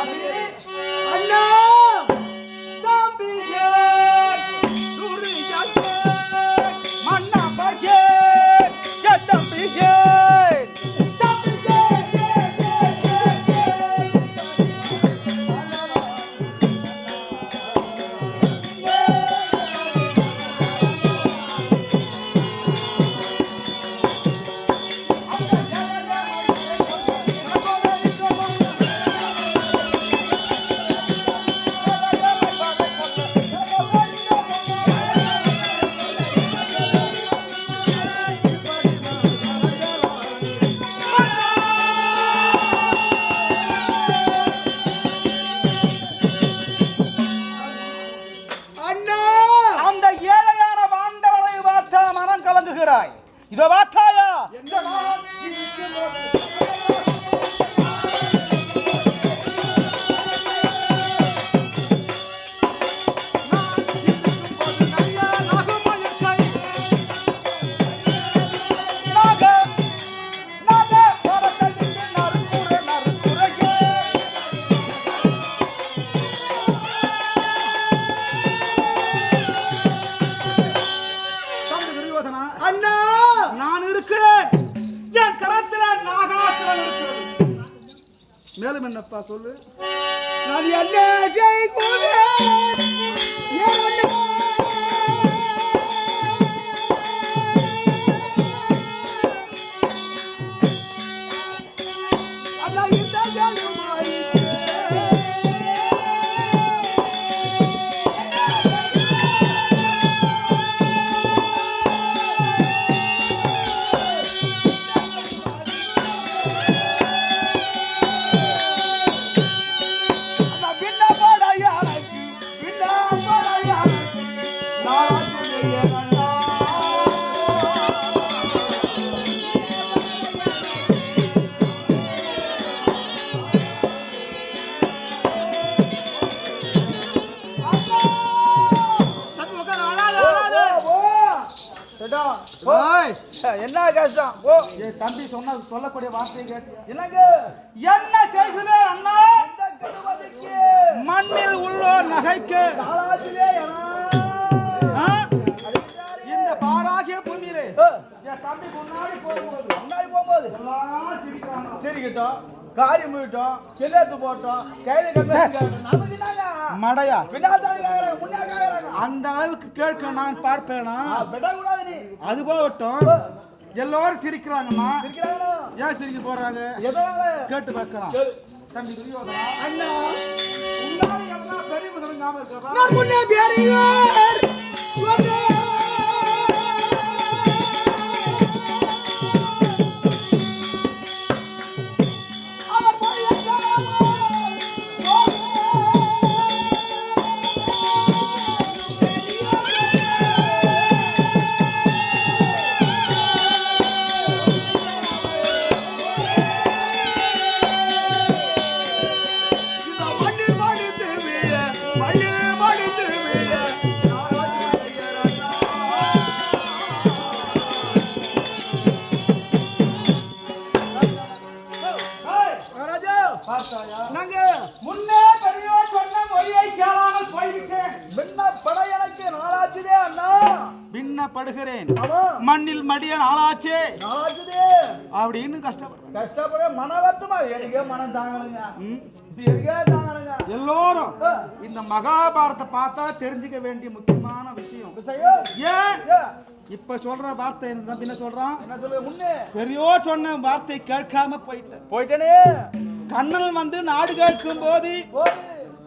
அண்ணா மேலும் என்னப்பா சொல்லு? நான் என்ன செய்கிறேன் என்ன கஷ்டம் ஓ என் தம்பி சொன்ன சொல்லக்கூடிய வார்த்தையை கேட்டியா என்னங்க? என்ன செய்கிறேன் அண்ணா? மண்ணில் உள்ளோர் நகைக்கு? இந்த பாராகிய பூமியிலே. என் தம்பி முன்னாடி போகும்போது. முன்னாடி போகும்போது. எல்லாம் சரிக்கிட்டோம். காரியம் போயிட்டோம் செல்லெடுத்து போட்டோம் கையில மடையா. அந்த அளவுக்கு கேட்க நான் பார்ப்பேனா? அது போகட்டும். எல்லாரும் சிரிக்கிறாங்கம்மா. ஏன் சிரிக்க போறாங்க? கேட்டு பார்க்கலாம். தம்பி அண்ணா பெரிய பின்னப்படுகிறேன் ஆமா. மண்ணில் மடிய நாளாச்சே நாளாச்சுதே அப்படின்னு கஷ்டப்படுறேன் கஷ்டப்பட மன வருத்தமா எனக்கே மனம் தாங்கணுங்க எல்லோரும் இந்த மகாபாரத்தை பார்த்தா தெரிஞ்சுக்க வேண்டிய முக்கியமான விஷயம். ஏன்? இப்ப சொல்ற வார்த்தை என்ன சொல்றான். என்ன சொல்லுங்க முன்னே? பெரியோர் சொன்ன வார்த்தை கேட்காம போயிட்டேன். போயிட்டேனே. கண்ணன் வந்து நாடு கேட்கும் போது போது.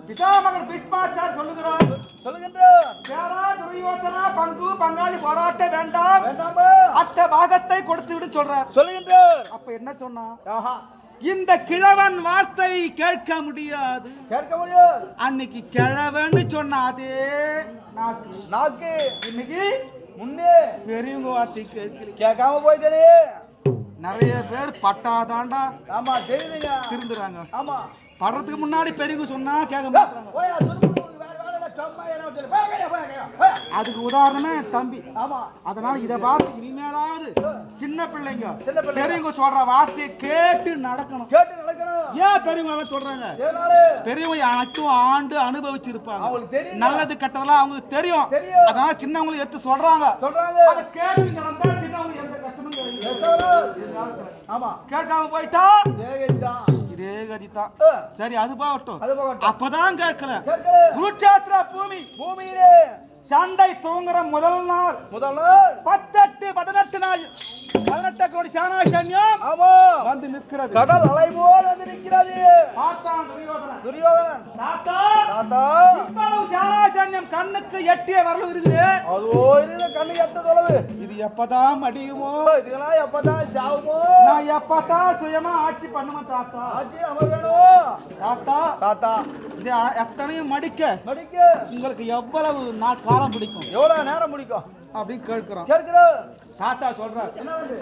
பிதாமகர் பிட்பாச்சார் சொல்லுகிறார். சொல்லுகின்றோம் பேரா துரியோதனா பங்கு பங்காளி போராட்ட வேண்டாம். வேண்டாமா? அத்த பாகத்தை கொடுத்து விடு சொல்றார். சொல்லுகின்றோம் அப்ப என்ன சொன்னா? ஆஹா. இந்த கிழவன் வார்த்தை கேட்க முடியாது. கேட்க முடியும் அன்னைக்கு கிழவன்னு சொன்ன அதே நாக்கு. நாக்கு. இன்னைக்கு முன்னே. பெரியவங்க வார்த்தை கேட்கல. கேட்காம போயிட்டேனே. நிறைய பேர் பட்டாதாண்டா ஆமா தெரியுதுங்க. திருந்துறாங்க. ஆமா. படுறதுக்கு முன்னாடி பெரியவங்க சொன்னா கேட்க மாட்டாங்க. அதுக்கு உதாரணமே தம்பி அதனால இத பார்த்து இனிமேலாவது சின்ன பிள்ளைங்க. பெரியவங்க சொல்ற வார்த்தையை கேட்டு நடக்கணும். கேட்டு நடக்கணும். ஏன் பெரியவங்க சொல்றாங்க? பெரியவங்க அனைத்தும் ஆண்டு அனுபவிச்சிருப்பாங்க. அவங்களுக்கு நல்லது கெட்டதெல்லாம் அவங்களுக்கு தெரியும். அதனால சின்னவங்களுக்கு எடுத்து சொல்றாங்க. சொல்றாங்க. அதை கேட்டு நடந்தா சின்னவங்களுக்கு எந்த கஷ்டமும் கிடையாது. எத்தவரு? ஆமா கேட்காம போயிட்டா? இதே கதி தான் சரி அது போகட்டும். அப்பதான் கேட்கல. கேட்கல. குருட்சேத்திர பூமி. பூமியிலே. சண்டை தூங்குற முதல் நாள். முதல் பத்தெட்டு பதினெட்டு நாள். பதினெட்டு கோடி சேனா சைன்யம் ஆமா. வந்து நிற்கிறது. கடல் அலை போல் வந்து நிற்கிறது. துரியோதனன். தாத்தா. தாத்தா. சைன்யம் கண்ணுக்கு எட்டிய வரல இருக்குது. அதோ இருக்குது கண்ணு எட்ட தொலைவு இது எப்பதான் மடியுமோ? இதெல்லாம் எப்பதான் சாவுமோ? நான் எப்பதான் சுயமா ஆட்சி பண்ணுவேன் தாத்தா. ஆட்சி வேணும் தாத்தா தாத்தா. இது எத்தனையும் மடிக்க. மடிக்க. உங்களுக்கு எவ்வளவு நாள் காலம் பிடிக்கும்? எவ்வளவு நேரம் முடிக்கும் அப்படின்னு கேட்கிறோம். கேட்கிறோம். தாத்தா சொல்றார். என்ன வந்து?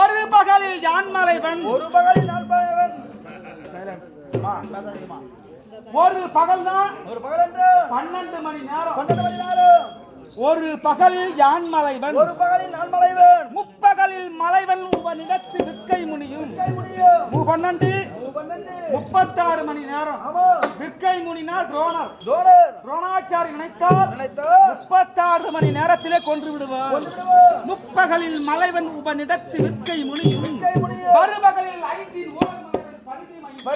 ஒரு பகலில் யான்மலை வெண் ஒரு பகலில் பகவன் Silence. அம்மா ஒரு பகல் தான். ஒரு பகல் என்று பன்னெண்டு மணி நேரம். பன்னெண்டு மணி நேரம் ஒரு பகலில் யான்மலைவன் ஒரு பகலில் நான் மலைவன்? முப்பகலில் மலைவன் உவனிடத்து விற்கை முனியும். பன்னெண்டு முப்பத்தாறு மணி நேரம். விற்கை முனினால் துரோணர். துரோணாச்சாரி நினைத்தால் நினைத்தோ முப்பத்தாறு மணி நேரத்திலே கொன்று விடுவார். முப்பகலில் மலைவன் உபனிடத்து விற்கை முனியும். மறுபகலில் ஐந்தின் ஐ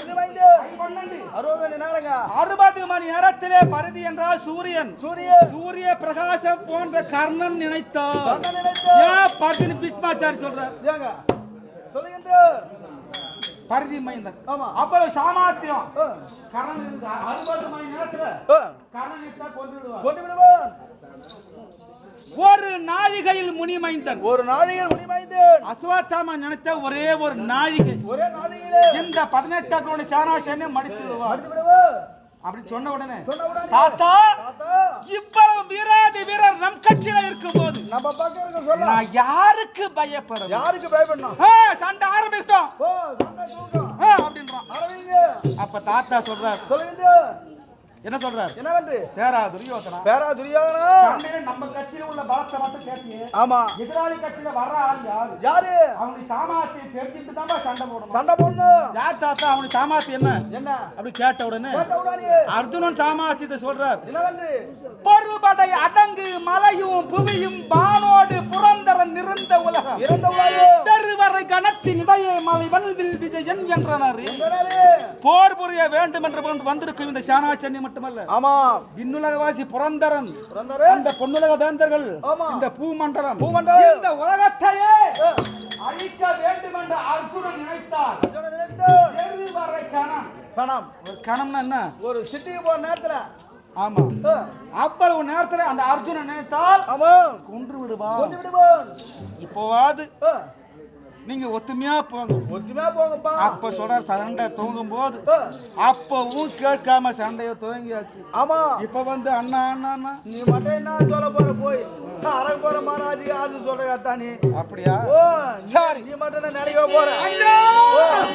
பன்னெண்டு அறுபது நேரங்க. அறுபது மணி நேரத்திலே பரிதி என்றால் சூரியன். சூரியன். சூரிய பிரகாசம் போன்ற கர்ணன் நினைத்தார் ஏன் பரிதி பீஷ்மாச்சாரி சொல்றார். ஏங்க சொல்லுகின்றார் பரிதி மைந்தன். ஆமா. அவ்வளவு சாமர்த்தியம் ஆ, கர்ணன் இருக்கு அறுபது மணி நேரத்துல ஆ, கர்ணனை தான் கொண்டு விடுவார் கொண்டு விடுவோம் ஒரு நாழிகையில் முனிமைந்தன். ஒரு நாளிகள் முடிவாய்ந்தேன் அஸ்வத்தாம நினைத்த ஒரே ஒரு நாழிகை. ஒரே நாளிகளே இந்த பதினெட்டாம் கோடி சேனாசேனை மடித்து விடுவார் அடுத்து விடுவோம் அப்படி சொன்ன உடனே தாத்தா இவ்வளவு வீராதி வீரர் நம் கட்சியில இருக்கும் போது நம்ம பக்கம் இருக்க சொல்ல நான் யாருக்கு பயப்படுறேன் யாருக்கு பயப்படணும்? சண்டை ஆரம்பிச்சிட்டோம் அப்படின்றான். அப்ப தாத்தா சொல்றார் என்ன சொல்றார்? என்னவென்று? பேரா துரியோதனா பேரா துரியோதனா நம்ம கட்சியில உள்ள பலத்தை மட்டும் கேட்டியே. ஆமா. எதிராளி கட்சியில வர ஆள் யாரு? யாரு? அவனுக்கு சாமர்த்தியம் தெரிஞ்சுட்டு தான் சண்டை போடணும். சண்டை போடணும். யார் தாத்தா? அவனுக்கு சாமர்த்தியம் என்ன? என்ன? அப்படி கேட்ட உடனே அர்ஜுனன் சாமர்த்தியத்தை சொல்றார். என்னவென்று? பருபடை அடங்கு மலையும் புவியும் பானோடு புரந்தரன் நிறந்த உலகம். இறந்த உலகம். தெருவரை கணத்தின் இடையே மலை வல்வில் விஜயன் என்றனர். போர் புரிய வேண்டும் என்று வந்து வந்திருக்கும் இந்த சேனாச்சன்னி மட்டுமல்ல ஆமா. விண்ணுலகவாசி புரந்தரன் அந்த பொன்னுலக வேந்தர்கள். இந்த பூமண்டலம் பூமண்டலம். இந்த உலகத்தையே அழிக்க வேண்டும் என்று அர்ஜுனன் நினைத்தார். தெருவரை கணம். ஒரு கணம்னா என்ன? ஒரு சிட்டிக்கு போற நேரத்துல. ஆமா. அவ்வளவு நேரத்துல அந்த அர்ஜுனன் நினைத்தால் ஆமா. கொன்று விடுவான். கொஞ்சம் விடுவோம் இப்போவாது நீங்க ஒத்துமையா போங்க. ஒற்றுமையா போங்கப்பா. அப்ப சொல்றார் சண்டை தூங்கும் போது அப்பவும் கேட்காம சண்டைய துவங்கியாச்சு. ஆமா. இப்ப வந்து அண்ணா அண்ணா அண்ணா. நீ மட்டும் என்ன சொல்ல போற போய். அரங்க போற மகாராஜி அது சொல்ற நீ? அப்படியா? ஓ சரி. நீ மட்டும் என்ன நினைக்க போற? சைலான்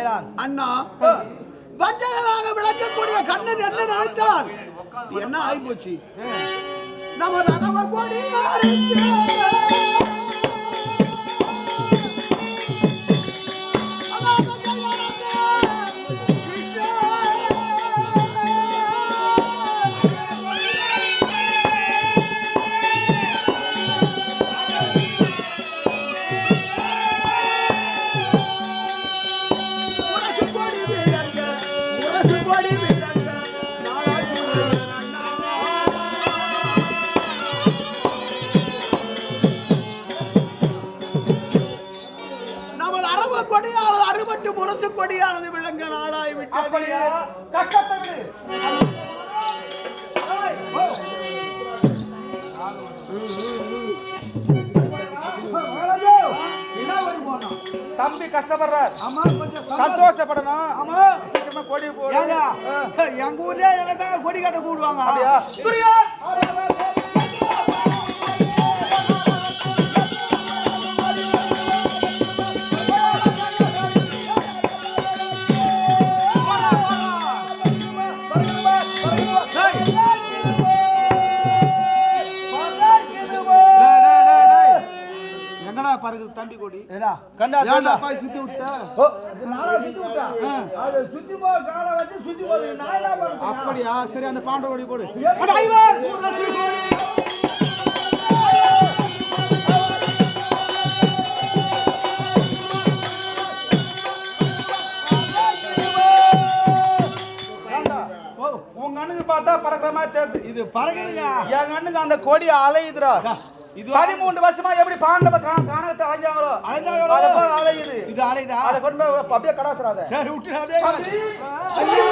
சைலான் அண்ணா வஞ்சகராக விளக்கக்கூடிய கண்ணன் என்ன நினைத்தான்? என்ன ஆயிப்போச்சு? நமது அளவ அப்படியா கக்கத்தை விடு மகாராஜா என்ன வழி போனோம் தம்பி கஷ்டப்படுறார். ஆமா கொஞ்சம் சந்தோஷப்படணும். ஆமா. சீக்கிரமா கொடி போடு. ஏங்க ஆ. எங்க ஊர்லயே என்னதான் கொடி கட்ட கூடுவாங்க? கண்டா ஏன்டா போய் சுத்தி விட்ட ஓ, இது நானா சுத்தி விட்டேன்? அது சுத்தி போ காலை வச்சு சுத்தி போகுது நான் என்ன பண்றது? அப்படியா சரி அந்த பாண்ட கொடி போடு அட, ஐவர்! ஏண்டா? உங்க அண்ணுக்கு பார்த்தா பறக்கிற மாதிரி தெரியுது இது பறக்குதுங்க என் அண்ணுக்கு அந்த கொடி அலையுதுடா இது பதிமூன்று வருஷமா எப்படி பாண்டவ காணகத்தை அலைஞ்சாங்களோ அலைஞ்சாங்களோ? அலையுது இது. அலைதா அதை கொண்டு அப்படியே கடாசுறாத. சரி விட்டுடாதே ஐயா,